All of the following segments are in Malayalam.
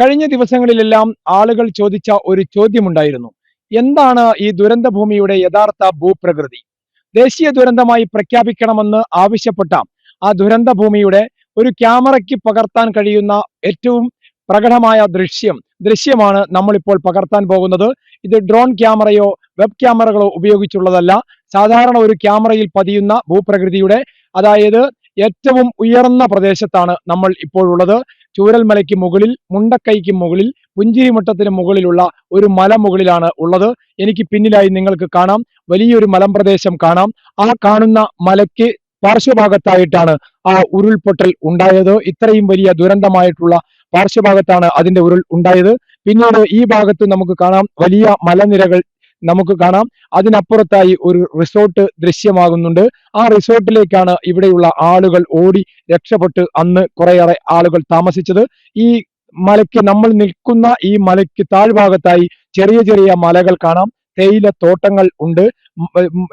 കഴിഞ്ഞ ദിവസങ്ങളിലെല്ലാം ആളുകൾ ചോദിച്ച ഒരു ചോദ്യമുണ്ടായിരുന്നു. എന്താണ് ഈ ദുരന്ത ഭൂമിയുടെ യഥാർത്ഥ ഭൂപ്രകൃതി? ദേശീയ ദുരന്തമായി പ്രഖ്യാപിക്കണമെന്ന് ആവശ്യപ്പെട്ട ആ ദുരന്ത ഭൂമിയുടെ ഒരു ക്യാമറയ്ക്ക് പകർത്താൻ കഴിയുന്ന ഏറ്റവും പ്രകടമായ ദൃശ്യം ദൃശ്യമാണ് നമ്മളിപ്പോൾ പകർത്താൻ പോകുന്നത്. ഇത് ഡ്രോൺ ക്യാമറയോ വെബ് ക്യാമറകളോ ഉപയോഗിച്ചുള്ളതല്ല. സാധാരണ ഒരു ക്യാമറയിൽ പതിയുന്ന ഭൂപ്രകൃതിയുടെ അതായത് ഏറ്റവും ഉയർന്ന പ്രദേശത്താണ് നമ്മൾ ഇപ്പോൾ ഉള്ളത്. ചൂരൽമലയ്ക്ക് മുകളിൽ മുണ്ടക്കൈക്ക് മുകളിൽ പുഞ്ചിരിമുട്ടത്തിന് മുകളിലുള്ള ഒരു മല മുകളിലാണ് ഉള്ളത്. എനിക്ക് പിന്നിലായി നിങ്ങൾക്ക് കാണാം. വലിയൊരു മലമ്പ്രദേശം കാണാം. ആ കാണുന്ന മലയ്ക്ക് പാർശ്വഭാഗത്തായിട്ടാണ് ആ ഉരുൾപൊട്ടൽ ഉണ്ടായത്. ഇത്രയും വലിയ ദുരന്തമായിട്ടുള്ള പാർശ്വഭാഗത്താണ് അതിന്റെ ഉരുൾ ഉണ്ടായത്. പിന്നീട് ഈ ഭാഗത്ത് നമുക്ക് കാണാം വലിയ മലനിരകൾ നമുക്ക് കാണാം. അതിനപ്പുറത്തായി ഒരു റിസോർട്ട് ദൃശ്യമാകുന്നുണ്ട്. ആ റിസോർട്ടിലേക്കാണ് ഇവിടെയുള്ള ആളുകൾ ഓടി രക്ഷപ്പെട്ട് അന്ന് കുറേയേറെ ആളുകൾ താമസിച്ചത്. ഈ മലയ്ക്ക് നമ്മൾ നിൽക്കുന്ന ഈ മലയ്ക്ക് താഴ്ഭാഗത്തായി ചെറിയ ചെറിയ മലകൾ കാണാം. തേയില തോട്ടങ്ങൾ ഉണ്ട്.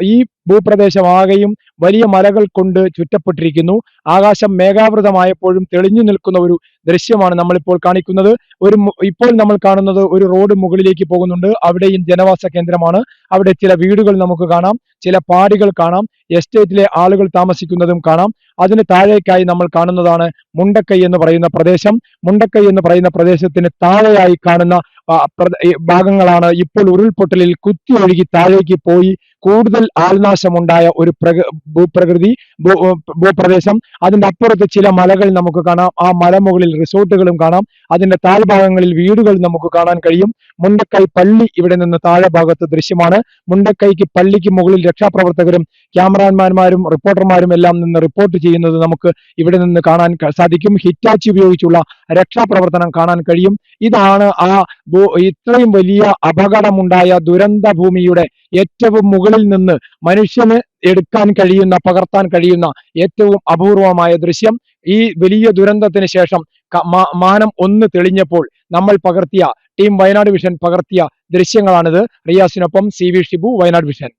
ഈ ഭൂപ്രദേശമാകെയും വലിയ മലകൾ കൊണ്ട് ചുറ്റപ്പെട്ടിരിക്കുന്നു. ആകാശം മേഘാവൃതമായപ്പോഴും തെളിഞ്ഞു നിൽക്കുന്ന ഒരു ദൃശ്യമാണ് നമ്മളിപ്പോൾ കാണിക്കുന്നത്. ഒരു ഇപ്പോൾ നമ്മൾ കാണുന്നത് ഒരു റോഡ് മുകളിലേക്ക് പോകുന്നുണ്ട്. അവിടെയും ജനവാസ കേന്ദ്രമാണ്. അവിടെ ചില വീടുകൾ നമുക്ക് കാണാം. ചില പാടികൾ കാണാം. എസ്റ്റേറ്റിലെ ആളുകൾ താമസിക്കുന്നതും കാണാം. അതിന് താഴേക്കായി നമ്മൾ കാണുന്നതാണ് മുണ്ടക്കൈ എന്ന് പറയുന്ന പ്രദേശം. മുണ്ടക്കൈ എന്ന് പറയുന്ന പ്രദേശത്തിന് താഴെയായി കാണുന്ന ഭാഗങ്ങളാണ് ഇപ്പോൾ ഉരുൾപൊട്ടലിൽ കുത്തി ഒഴുകി താഴേക്ക് പോയി കൂടുതൽ ആൾനാശമുണ്ടായ ഒരു പ്രക ഭൂപ്രകൃതി ഭൂപ്രദേശം. അതിന്റെ അപ്പുറത്ത് ചില മലകൾ നമുക്ക് കാണാം. ആ മലമുകളിൽ റിസോർട്ടുകളും കാണാം. അതിന്റെ താഴ്ഭാഗങ്ങളിൽ വീടുകൾ നമുക്ക് കാണാൻ കഴിയും. മുണ്ടക്കൈ പള്ളി ഇവിടെ നിന്ന് താഴെ ഭാഗത്ത് ദൃശ്യമാണ്. മുണ്ടക്കൈക്ക് പള്ളിക്ക് മുകളിൽ രക്ഷാപ്രവർത്തകരും ക്യാമറാമാന്മാരും റിപ്പോർട്ടർമാരും എല്ലാം നിന്ന് റിപ്പോർട്ട് ചെയ്യുന്നത് നമുക്ക് ഇവിടെ നിന്ന് കാണാൻ സാധിക്കും. ഹിറ്റാച്ചി ഉപയോഗിച്ചുള്ള രക്ഷാപ്രവർത്തനം കാണാൻ കഴിയും. ഇതാണ് ആ ഇത്രയും വലിയ അപകടമുണ്ടായ ദുരന്ത ഭൂമിയുടെ ഏറ്റവും മുകളിൽ നിന്ന് മനുഷ്യന് എടുക്കാൻ കഴിയുന്ന പകർത്താൻ കഴിയുന്ന ഏറ്റവും അപൂർവമായ ദൃശ്യം ഈ വലിയ ദുരന്തത്തിന് ശേഷം മാനം ഒന്ന് തെളിഞ്ഞപ്പോൾ നമ്മൾ പകർത്തിയ ടീം വയനാട് വിഷൻ പകർത്തിയ ദൃശ്യങ്ങളാണിത്. റിയാസിനൊപ്പം C V Shibu Wayanad vision.